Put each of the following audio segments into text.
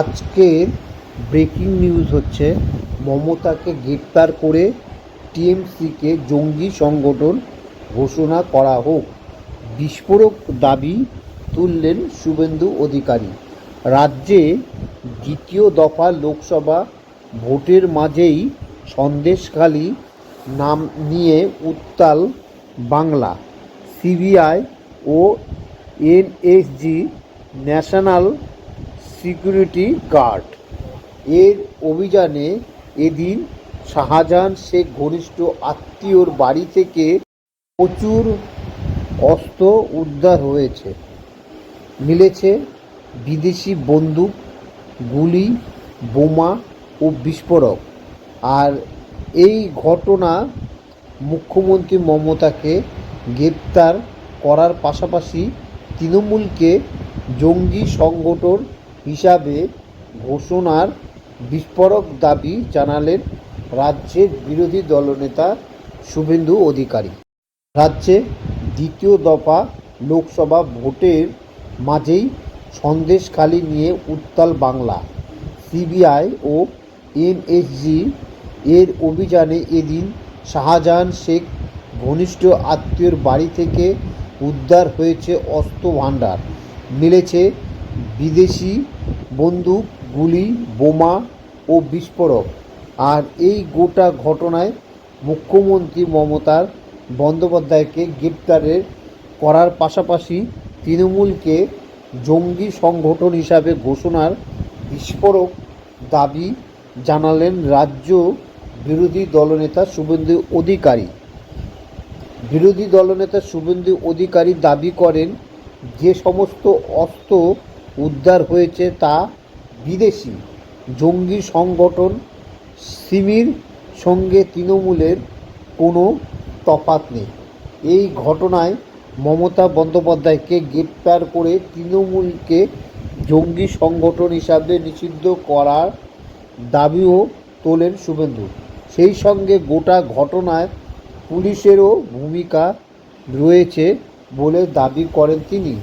আজকের breaking news হচ্ছে, মমতাকে গ্রেপ্তার করে টিএমসিকে জঙ্গি সংগঠন ঘোষণা করা হোক। বিস্ফোরক দাবি তুললেন শুভেন্দু অধিকারী। রাজ্যে দ্বিতীয় দফা লোকসভা ভোটের মাঝেই সন্দেশখালী নাম নিয়ে উত্তাল বাংলা। সিবিআই ও এনএসজি ন্যাশনাল সিকিউরিটি গার্ড। এর অভিযানে এদিন শাহজাহান শেখ ঘনিষ্ঠ আত্মীয়র বাড়ি থেকে প্রচুর অস্ত্র উদ্ধার হয়েছে। মিলেছে বিদেশি বন্দুক, গুলি, বোমা ও বিস্ফোরক। আর এই ঘটনা মুখ্যমন্ত্রী মমতাকে গ্রেপ্তার করার পাশাপাশি তৃণমূলকে জঙ্গি সংগঠন হিসাবে ঘোষণার বিস্ফোরক দাবি জানালেন রাজ্যের বিরোধী দলনেতা শুভেন্দু অধিকারী। রাজ্যে দ্বিতীয় দফা লোকসভা ভোটের মাঝেই সন্দেশখালি নিয়ে উত্তাল বাংলা। সিবিআই ও এনএসজি এর অভিযানে এদিন শাহজাহান শেখ ঘনিষ্ঠ আত্মীয়র বাড়ি থেকে উদ্ধার হয়েছে অস্ত্র ভাণ্ডার। মিলেছে বিদেশি বন্দুক, গুলি, বোমা ও বিস্ফোরক। আর এই গোটা ঘটনায় মুখ্যমন্ত্রী মমতার বন্দ্যোপাধ্যায়কে গ্রেপ্তারের করার পাশাপাশি তৃণমূলকে জঙ্গি সংগঠন হিসাবে ঘোষণার বিস্ফোরক দাবি জানালেন রাজ্য বিরোধী দলনেতা শুভেন্দু অধিকারী। বিরোধী দলনেতা শুভেন্দু অধিকারী দাবি করেন, যে সমস্ত অস্ত্র উদ্ধার হয়েছে তা বিদেশি জঙ্গি সংগঠন সিমির সঙ্গে তৃণমূলের কোনো তফাৎ নেই। এই ঘটনায় মমতা বন্দ্যোপাধ্যায়কে গ্রেপ্তার করে তৃণমূলকে জঙ্গি সংগঠন হিসাবে নিষিদ্ধ করার দাবিও তোলেন শুভেন্দু। সেই সঙ্গে গোটা ঘটনায় পুলিশেরও ভূমিকা রয়েছে বলে দাবি করেন তিনি।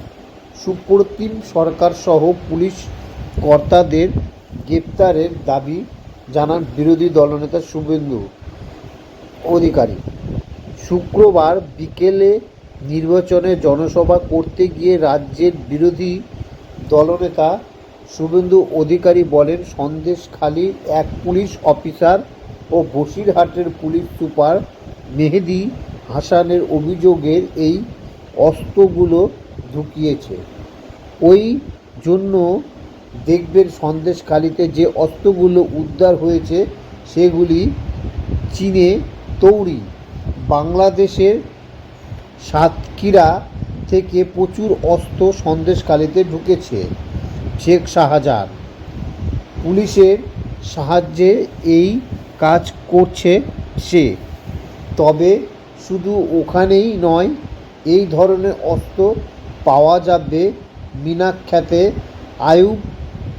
সুপ্রতিম সরকার সহ পুলিশ কর্তাদের গ্রেপ্তারের দাবি জানান বিরোধী দলনেতা শুভেন্দু অধিকারী। শুক্রবার বিকেলে নির্বাচনে জনসভা করতে গিয়ে রাজ্যের বিরোধী দলনেতা শুভেন্দু অধিকারী বলেন সন্দেশখালীর এক পুলিশ অফিসার ও বসিরহাটের পুলিশ সুপার মেহেদি হাসানের অভিযোগের এই অস্ত্রগুলো ঢুকিয়েছে। ওই জন্য দেখবেন সন্দেশখালীতে যে অস্ত্রগুলো উদ্ধার হয়েছে, সেগুলি চীনে তৈরি। বাংলাদেশের সাতক্ষীরা থেকে প্রচুর অস্ত্র সন্দেশখালীতে ঢুকেছে শেখ শাহজাহান। পুলিশের সাহায্যে এই কাজ করছে সে। তবে শুধু ওখানেই নয়, এই ধরনের অস্ত্র পাওয়া যাবে মিনাক্ষাতে আয়ুব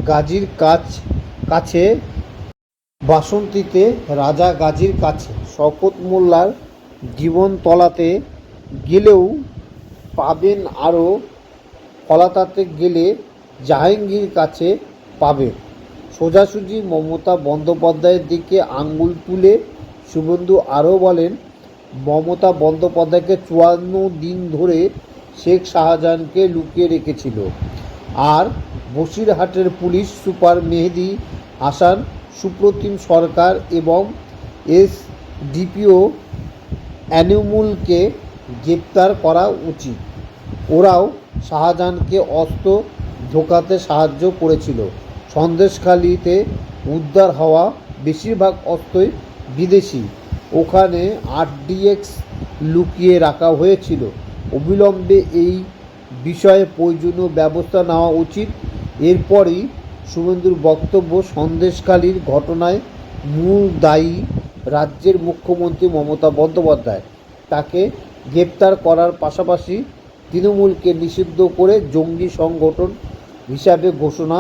গাজীর কাছ, কাছে, বাসন্তীতে রাজা গাজীর কাছে। শওকত মোল্লার জীবনতলাতে গেলেও পাবেন আরও কলাতাতে গেলে জাহাঙ্গীর কাছে পাবেন। সোজাসুজি মমতা বন্দ্যোপাধ্যায়ের দিকে আঙ্গুল তুলে শুভেন্দু আরও বলেন, মমতা বন্দ্যোপাধ্যায়কে চুয়ান্ন দিন ধরে শেখ শাহজাহানকে লুকিয়ে রেখেছিল। আর বসিরহাটের পুলিশ সুপার মেহেদি হাসান, সুপ্রতিম সরকার এবং এস ডিপিও অ্যানিমুলকে গ্রেপ্তার করা উচিত। ওরাও শাহজাহানকে অস্ত্র ঢোকাতে সাহায্য করেছিল। সন্দেশখালিতে উদ্ধার হওয়া বেশিরভাগ অস্ত্রই বিদেশি। ওখানে আরডিএক্স লুকিয়ে রাখা হয়েছিল। অবিলম্বে এই বিষয়ে প্রয়োজনীয় ব্যবস্থা নেওয়া উচিত। এরপরই শুভেন্দুর বক্তব্য সন্দেশকালীর ঘটনায় মূল দায়ী রাজ্যের মুখ্যমন্ত্রী মমতা বন্দ্যোপাধ্যায়। তাকে গ্রেপ্তার করার পাশাপাশি তৃণমূলকে নিষিদ্ধ করে জঙ্গি সংগঠন হিসাবে ঘোষণা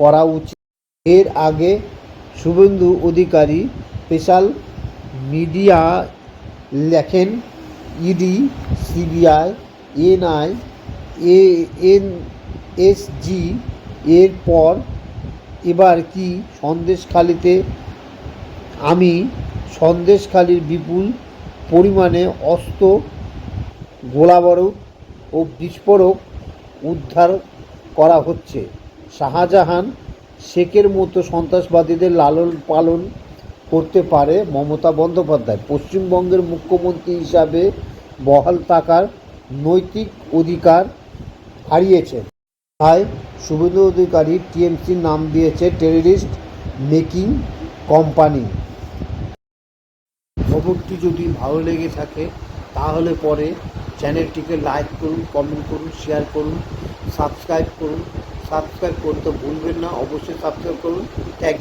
করা উচিত। এর আগে শুভেন্দু অধিকারী স্পেশাল মিডিয়া লেখেন, ED CBI, NI NSG এর পর এবার কি সন্দেশখালিতে আমি সন্দেশখালির বিপুল পরিমাণে অস্ত্র গোলাবারুদ ও বিস্ফোরক উদ্ধার করা হচ্ছে। শাহজাহান শেখের মতো সন্ত্রাসবাদীদের লালন পালন করতে পারে মমতা বন্দ্যোপাধ্যায়। পশ্চিমবঙ্গের মুখ্যমন্ত্রী হিসাবে বহাল থাকার নৈতিক অধিকার হারিয়েছেন তাই শুভেন্দু অধিকারী টিএমসির নাম দিয়েছে টেররিস্ট মেকিং কোম্পানি। খবরটি যদি ভালো লেগে থাকে, তাহলে পরে চ্যানেলটিকে লাইক করুন, কমেন্ট করুন, শেয়ার করুন, সাবস্ক্রাইব করুন। সাবস্ক্রাইব করতে ভুলবেন না, অবশ্যই সাবস্ক্রাইব করুন। থ্যাংক